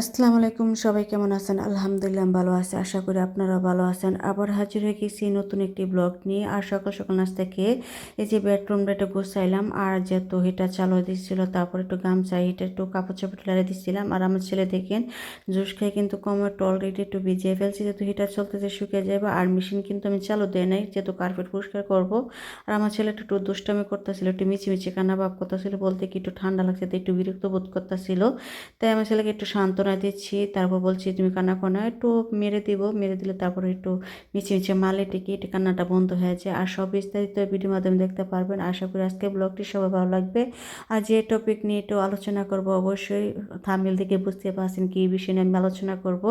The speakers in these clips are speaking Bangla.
আসসালামু আলাইকুম, সবাই কেমন আছেন? আলহামদুলিল্লাহ ভালো আছি, আশা করি আপনারা ভালো আছেন। আবার হাজির হয়ে গেছি নতুন একটি ব্লগ নিয়ে। আর সকাল সকাল নাস্তা খেয়ে এই যে বেডরুমটা একটু গুছাইলাম, আর যেহেতু হিটার চালু দিচ্ছিল তারপর একটু গামছা হিটার একটু কাপড় চাপড় লাড়ে দিচ্ছিলাম আর আমার ছেলে দেখেন, জুস খেয়ে কিন্তু কমরটা অলরেডি একটু ভিজিয়ে ফেলছি, যেহেতু হিটার চলতেছে, শুকিয়ে যাবে আর মেশিন কিন্তু আমি চালু দেয় নাই, যেহেতু কার্পেট পরিষ্কার করব। আর আমার ছেলে একটু দুষ্টামি করতেছিল, একটু মিচিমিচি কান্না ভাব করতেছিল, বলতে কি একটু ঠান্ডা লাগছে তো একটু বিরক্ত বোধ করতেছিল। তাই আমার ছেলেকে একটু সান্ত্বনা দিচ্ছি তারপর বলছি তুমি কান্না করো না একটু মেরে দিব। মেরে দিলে তারপর একটু মিছে মিছে মালে টিকে এটি কান্নাটা বন্ধ হয়ে যায়। আর সব বিস্তারিত ভিডিওর মাধ্যমে দেখতে পারবেন। আশা করি আজকে ব্লগটি সবাই ভালো লাগবে। আর যে টপিক নিয়ে একটু আলোচনা করব অবশ্যই থামিল থেকে বুঝতে পারছেন কি বিষয় নিয়ে আমি আলোচনা করব।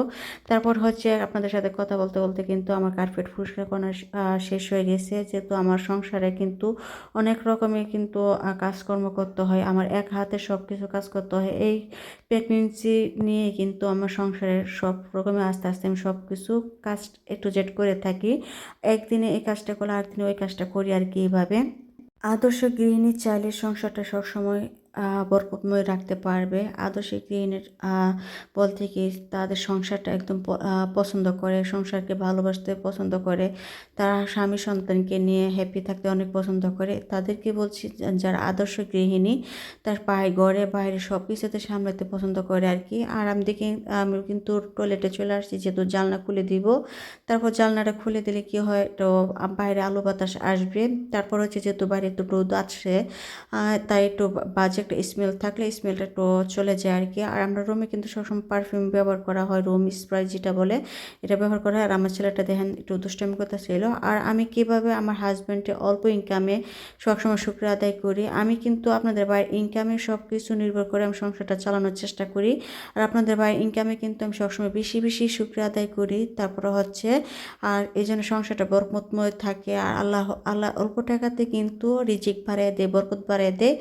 তারপর হচ্ছে আপনাদের সাথে কথা বলতে বলতে কিন্তু আমার কার্পেট করা আহ, শেষ হয়ে গেছে। যেহেতু আমার সংসারে কিন্তু অনেক রকমের কিন্তু কাজকর্ম করতে হয়। আমার এক হাতে সব কিছু কাজ করতে হয়। এই প্রেগনেন্সি নিয়ে কিন্তু আমার সংসারের সব রকমের আস্তে আস্তে আমি সব কিছু কাজ একটু জেট করে থাকি। একদিনে এই কাজটা করলে আর দিনে ওই কাজটা করি আর কি এইভাবে আদর্শ গৃহিণী চাইলে সংসারটা সবসময় বরকতময় রাখতে পারবে। আদর্শ গৃহিণীর আহ, বলতে কি তাদের সংসারটা একদম পছন্দ করে সংসারকে ভালোবাসতে পছন্দ করে। তারা স্বামী সন্তানকে নিয়ে হ্যাপি থাকতে অনেক পছন্দ করে। তাদেরকে বলছি যারা আদর্শ গৃহিণী তার পায়ে ঘরে বাইরে সব কিছুতে সামলাতে পছন্দ করে আর কি। আর আমি দেখি আমি কিন্তু টয়লেটে চলে আসছি যেহেতু জানলা খুলে দিব। তারপর জানলাটা খুলে দিলে কি হয় তো বাইরে আলো বাতাস আসবে। তারপর হচ্ছে যেহেতু বাইরে একটু রোদ আছে তাই একটু বাজে একটা স্মেল থাকলে স্মেলটা একটু চলে যায় আর কি। আর আমরা রুমে কিন্তু সবসময় পারফিউম ব্যবহার করা হয় রুম স্প্রাই যেটা বলে, এটা ব্যবহার করা হয়। আর আমার ছেলেটা দেখেন একটু দুষ্টামি কথা ছিল আর আমি কীভাবে আমার হাজব্যান্ডের অল্প ইনকামে সবসময় শুক্রিয়া আদায় করি, আমি কিন্তু আপনাদের বাইরের ইনকামে সব কিছু নির্ভর করে আমি সংসারটা চালানোর চেষ্টা করি। আর আপনাদের বাইরের ইনকামে কিন্তু আমি সবসময় বেশি বেশি শুক্রিয়া আদায় করি। তারপরে হচ্ছে, আর এই জন্য সংসারটা বরকতময় থাকে। আর আল্লাহ আল্লাহ অল্প টাকাতে কিন্তু রিজিক বাড়িয়ে দেয়, বরকত বাড়িয়ে দেয়।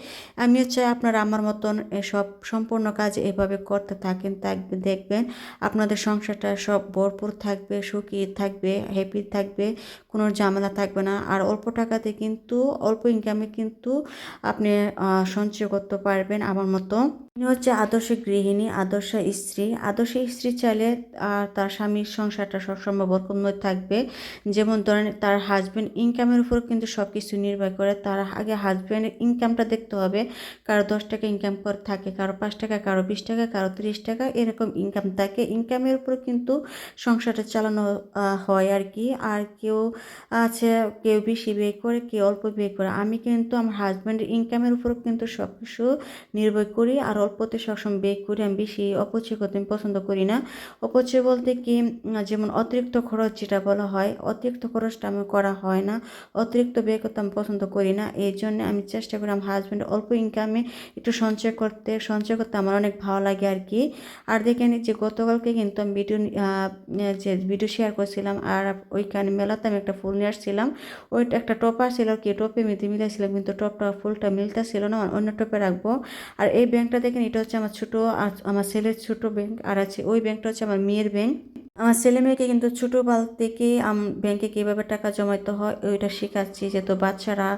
আমিও চাই আপনারা আমার মতন সব সম্পূর্ণ কাজ এভাবে করতে থাকেন, থাকবে, দেখবেন আপনাদের সংসারটা সব ভরপুর থাকবে, সুখী থাকবে হ্যাপি থাকবে, কোনো ঝামেলা থাকবে না। আর অল্প টাকাতে কিন্তু, অল্প ইনকামে কিন্তু আপনি সঞ্চয় করতে পারবেন আমার মতো। ইনি হচ্ছে আদর্শ গৃহিণী, আদর্শ স্ত্রী। আদর্শ স্ত্রী চাইলে আর তার স্বামীর সংসারটা সবসময় বরকতময় থাকবে। যেমন ধরেন তার হাজব্যান্ড ইনকামের উপর কিন্তু সব কিছু নির্ভর করে। তার আগে হাজব্যান্ডের ইনকামটা দেখতে হবে। কারও দশ টাকা ইনকাম করে, থাকে কারও পাঁচ টাকা, কারও বিশ টাকা, কারও তিরিশ টাকা, এরকম ইনকাম থাকে। ইনকামের উপর কিন্তু সংসারটা চালানো হয় আর কি। আর কেউ আছে, কেউ বেশি বিয়ে করে, কেউ অল্প বিয়ে করে। আমি কিন্তু আমার হাজব্যান্ডের ইনকামের উপর কিন্তু সব কিছু নির্ভর করি। আর অল্পতে সবসময় ব্যয় করি। আমি বেশি অপচয় করতে আমি পছন্দ করি না। অপচয় বলতে কি যেমন অতিরিক্ত খরচ যেটা বলা হয়, অতিরিক্ত খরচটা আমি করা হয় না। অতিরিক্ত ব্যয় করতে আমি পছন্দ করি না। এই জন্য আমি চেষ্টা করি আমার হাজব্যান্ড অল্প ইনকামে একটু সঞ্চয় করতে সঞ্চয় করতে আমার অনেক ভালো লাগে আর কি আর দেখেন যে গতকালকে কিন্তু আমি ভিডিও যে ভিডিও শেয়ার করছিলাম, আর ওইখানে মেলাতে আমি একটা ফুল নিয়ে আসছিলাম। ওইটা একটা টপ আসছিল কি টপে মিলতে মিলাইছিলাম কিন্তু টপটা, ফুলটা মিলতে ছিল না, অন্য টপে রাখব। আর এই ব্যাংকটা দেখেন, এটা হচ্ছে আমার ছোটো, আর আমার ছেলের ছোট ব্যাংক, আর আছে ওই ব্যাংকটা হচ্ছে আমার মেয়ের ব্যাংক। আমার ছেলে মেয়েকে কিন্তু ছোটোবেলা আম, ব্যাংকে কীভাবে টাকা জমাইতে হয়, ওইটা শেখাচ্ছি যে তো বাচ্চারা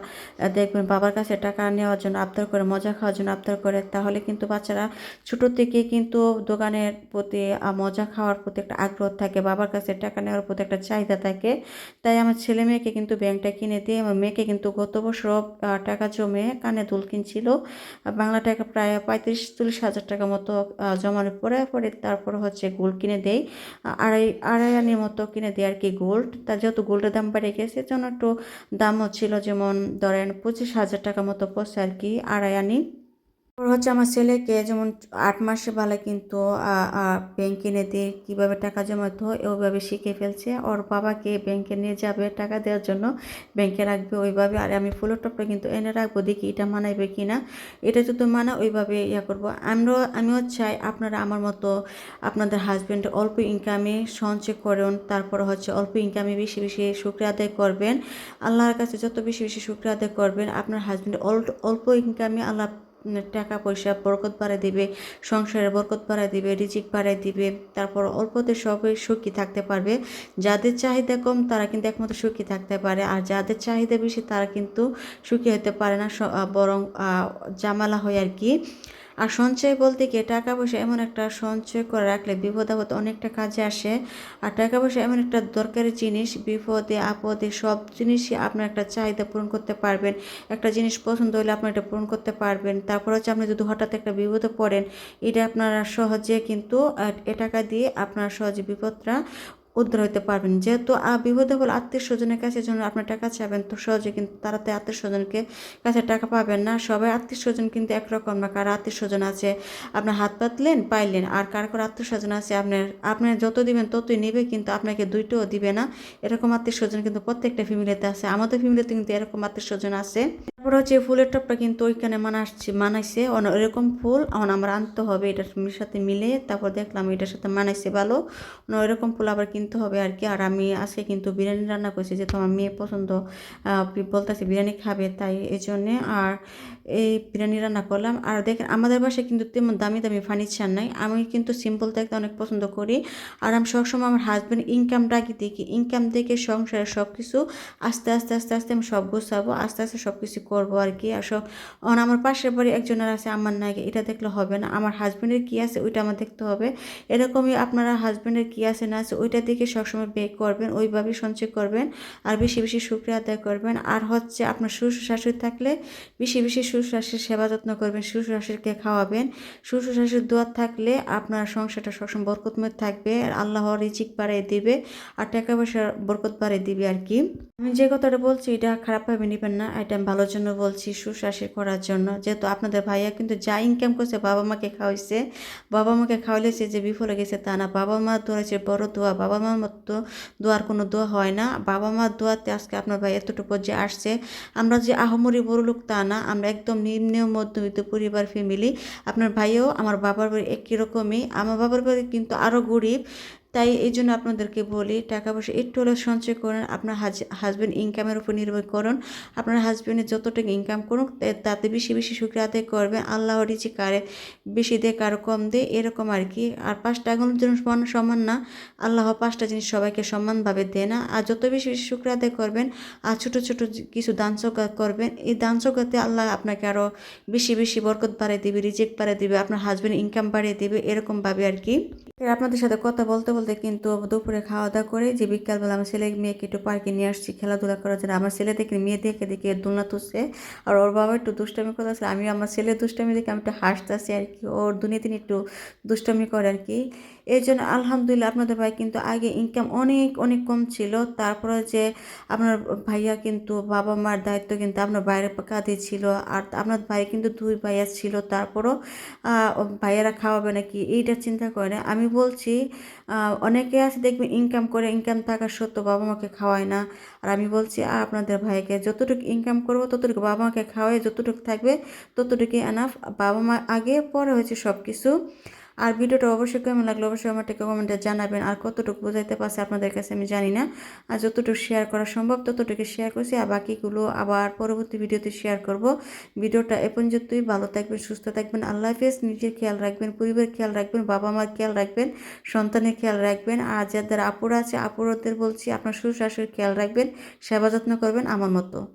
দেখবেন বাবার কাছে টাকা নেওয়ার জন্য আবদার করে, মজা খাওয়ার জন্য আবদার করে, তাহলে কিন্তু বাচ্চারা ছোটো থেকে কিন্তু দোকানের প্রতি মজা খাওয়ার প্রতি একটা আগ্রহ থাকে, বাবার কাছে টাকা নেওয়ার প্রতি একটা চাহিদা থাকে। তাই আমার ছেলে মেয়েকে কিন্তু ব্যাংকটা কিনে দিয়ে, আমার মেয়েকে কিন্তু গত বছর টাকা জমে কানে দুল কিনছিল। আর বাংলা টাকা প্রায় পঁয়ত্রিশ, চল্লিশ হাজার টাকা মতো জমানোর পরে পরে তারপর হচ্ছে গোল্ড কিনে দেই। আড়াই আড়াই আনির মতো কিনে দেয় আর কি গোল্ড তা যেহেতু গোল্ডের দাম বেড়ে গেছে জন্য একটু দামও ছিল যেমন ধরেন পঁচিশ হাজার টাকা মতো পড়ছে আর কি আড়াই আনি। ওর হচ্ছে আমার ছেলেকে যেমন আট মাসে বেলা কিন্তু ব্যাংক কিনে দিয়ে কীভাবে টাকা জমাতে হয় ওইভাবে শিখে ফেলছে। ওর বাবাকে ব্যাংকে নিয়ে যাবে টাকা দেওয়ার জন্য ব্যাংকে রাখবে ওইভাবে। আর আমি ফুলের টপটা কিন্তু এনে রাখব, দেখি এটা মানাইবে কি না এটা যদি মানা, ওইভাবে ইয়া করব। আমরাও, আমিও চাই আপনারা আমার মতো আপনাদের হাজব্যান্ড অল্প ইনকামে সঞ্চয় করুন, তারপর হচ্ছে অল্প ইনকামে বেশি বেশি শুক্রিয়া আদায় করবেন। আল্লাহর কাছে যত বেশি বেশি শুক্রিয়া আদায় করবেন, আপনার হাজব্যান্ড অল্প ইনকামে আল্লাহ টাকা পয়সা বরকত বাড়ায় দিবে, সংসারে বরকত বাড়ায় দিবে, রিজিক বাড়ায় দিবে, তারপর অল্পতে সবাই সুখী থাকতে পারবে। যাদের চাহিদা কম, তারা কিন্তু একমাত্র সুখী থাকতে পারে। আর যাদের চাহিদা বেশি, তারা কিন্তু সুখী হতে পারে না বরং জামালা হয় আর কি। আর সঞ্চয় বলতে গিয়ে টাকা পয়সা এমন একটা সঞ্চয় করে রাখলে বিপদ আপদ অনেকটা কাজে আসে। আর টাকা পয়সা এমন একটা দরকারি জিনিস, বিপদে, আপদে সব জিনিসই আপনার একটা চাহিদা পূরণ করতে পারবেন। একটা জিনিস পছন্দ হলে আপনি এটা পূরণ করতে পারবেন। তারপর হচ্ছে আপনি যদি হঠাৎ একটা বিপদে পড়েন, এটা আপনারা সহজে কিন্তু এ টাকা দিয়ে আপনারা সহজে বিপদটা উদ্ধার হইতে পারবেন। যেহেতু বিপদে বলে আত্মীয় স্বজনের কাছে জন্য আপনার টাকা চাবেন তো সহজে কিন্তু তারা তারাতে আত্মীয় স্বজনকে কাছে টাকা পাবেন না। সবাই আত্মীয় স্বজন কিন্তু একরকম না। কারও আত্মীয় স্বজন আছে, আপনার হাত পাতলেন, পাইলেন। আর কার কারও আত্মীয় স্বজন আছে, আপনার আপনার যত দিবেন ততই নেবে, কিন্তু আপনাকে দুইটাও দিবে না। এরকম আত্মীয় স্বজন কিন্তু প্রত্যেকটা ফ্যামিলিতে আছে। আমাদের ফ্যামিলিতে কিন্তু এরকম আত্মীয় স্বজন আছে। তারপর হচ্ছে ফুলের টপটা কিন্তু ওইখানে মানাচ্ছি মানাইছে। এরকম ফুল এখন আমার আনতে হবে, এটার সাথে মিলে তারপর দেখলাম এটার সাথে মানাইছে ভালো। এরকম ফুল আবার কিনতে হবে আর কি। আর আমি আজকে কিন্তু বিরিয়ানি রান্না করছি, যেহেতু আমার মেয়ে পছন্দ বলতেছে বিরিয়ানি খাবে, তাই এই জন্যে আর এই বিরিয়ানি রান্না করলাম। আর দেখেন, আমাদের বাসায় কিন্তু তেমন দামি দামি ফার্নিচার নাই। আমি কিন্তু সিম্পল থাকতে অনেক পছন্দ করি। আর আমি সবসময় আমার হাজব্যান্ড ইনকাম ডাকি দেখি ইনকাম দেখে সংসারে সব কিছু আস্তে আস্তে আস্তে আস্তে আমি সব গুছাবো, আস্তে আস্তে সব কিছু করব আর কি। আর সব আমার পাশের বাড়ি একজনের আছে, আমার নাই, এটা দেখলে হবে না। আমার হাজব্যান্ডের কী আছে, ওইটা আমার দেখতে হবে। এরকমই আপনারা হাজব্যান্ডের কী আছে, না আছে, ওইটা দেখে সবসময় বে করবেন, ওইভাবেই সঞ্চয় করবেন, আর বেশি বেশি শুক্রিয়া আদায় করবেন। আর হচ্ছে আপনার শ্বশুর শাশুড়ি থাকলে বেশি বেশি শ্বশুর শাশুড়ির সেবা যত্ন করবেন, শ্বশুর শাশুড়িকে খাওয়াবেন। শ্বশুর শাশুড়ির দোয়ার থাকলে আপনার সংসারটা সবসময় বরকতময় থাকবে, আর আল্লাহ রিচিক বাড়িয়ে দিবে, আর টাকা পয়সা বরকত বাড়িয়ে দিবে আর কি। আমি যে কথাটা বলছি, এটা খারাপভাবে নেবেন না, এটা আমি ভালোর জন্য বলছি সুশ্বাসের করার জন্য। যেহেতু আপনাদের ভাইয়া কিন্তু যা ইনকাম করছে বাবা মাকে খাওয়াইছে, বাবা মাকে খাওয়াইলেছে যে বিফলে গেছে তা না। বাবা মা দোয়াছে বড় দোয়া। বাবা মার মতো দোয়ার কোনো দোয়া হয় না। বাবা মার দোয়াতে আজকে আপনার ভাই এতটুকু যে আসছে। আমরা যে আহমরি বড় লোক তা না। আমরা একদম নিম্ন মধ্যবিত্ত পরিবার ফ্যামিলি আপনার ভাইও আমার বাবার বাড়ি একই রকমই। আমার বাবার বাড়ি কিন্তু আরও গরিব। তাই এই জন্য আপনাদেরকে বলি, টাকা পয়সা একটু হলেও সঞ্চয় করেন, আপনার হাজব্যান্ড ইনকামের উপর নির্ভর করুন, আপনার হাজব্যান্ডের যতটুকু ইনকাম করুন তাতে বেশি বেশি শুক্রিয়া আদায় করবেন আল্লাহ রিচি কারে বেশি দিয়ে, কারও কম দেয়, এরকম আর কি। আর পাঁচটা আগুনের জন্য সমান না, আল্লাহ পাঁচটা জিনিস সবাইকে সমানভাবে দেয় না। আর যত বেশি বেশি শুক্রিয়া আদায় করবেন, আর ছোটো ছোটো কিছু দান করবেন, এই দান আল্লাহ আপনাকে আরও বেশি বেশি বরকত বাড়িয়ে দিবে রিজেক্ট বাড়িয়ে দিবে, আপনার হাজব্যান্ড ইনকাম বাড়িয়ে দিবে, এরকমভাবে আর কি। আপনাদের সাথে কথা বলতে বলতে কিন্তু দুপুরে খাওয়া দাওয়া করে যে বিকালবেলা আমার ছেলে মেয়েকে একটু পার্কে নিয়ে আসছি, খেলাধুলা করার জন্য। আমার ছেলে দেখে, মেয়ে দেখে দেখে দোলনা তুলছে। আর ওর বাবা একটু দুষ্টামি করতেছে আমি আমার ছেলে দুষ্টামি দেখে আমি একটু হাসতেছি আর কি। ওর দুনিয়া তিনি একটু দুষ্টমি করে আর কি। এই জন্য আলহামদুলিল্লাহ আপনাদের ভাই কিন্তু আগে ইনকাম অনেক অনেক কম ছিল। তারপরে যে আপনার ভাইয়া কিন্তু বাবা মার দায়িত্ব কিন্তু আপনার বাইরে কাঁধে ছিল। আর আপনার ভাই কিন্তু দুই ভাইয়া ছিল। তারপরও ভাইয়ারা খাওয়াবে নাকি এইটা চিন্তা করে না। আমি বলছি অনেকে আছে দেখবেন ইনকাম করে ইনকাম থাকা সত্ত্বেও বাবা মাকে খাওয়ায় না। আর আমি বলছি, আর আপনাদের ভাইকে যতটুকু ইনকাম করব, ততটুকু বাবা মাকে খাওয়াই যতটুকু থাকবে, ততটুকুই এনাফ বাবা মা আগে, পরে হয়েছে সব কিছু আর ভিডিওটা অবশ্যই কেমন লাগল অবশ্যই আমাকে কমেন্টে জানাবেন। আর কতটুকু বোঝাইতে পারছে আপনাদের কাছে আমি জানি না। আর যতটুকু শেয়ার করা সম্ভব ততটুকু শেয়ার করছি। আর বাকিগুলো আবার পরবর্তী ভিডিওতে শেয়ার করব। ভিডিওটা এ পর্যন্তই। ভালো থাকবেন, সুস্থ থাকবেন। আল্লাহ হাফেজ। নিজের খেয়াল রাখবেন, পরিবারের খেয়াল রাখবেন বাবা মার খেয়াল রাখবেন, সন্তানের খেয়াল রাখবেন। আর যাদের আপুরা আছে, আপুরদের বলছি আপনার শ্বশুর শাশুড়ির খেয়াল রাখবেন, সেবা যত্ন করবেন আমার মতো।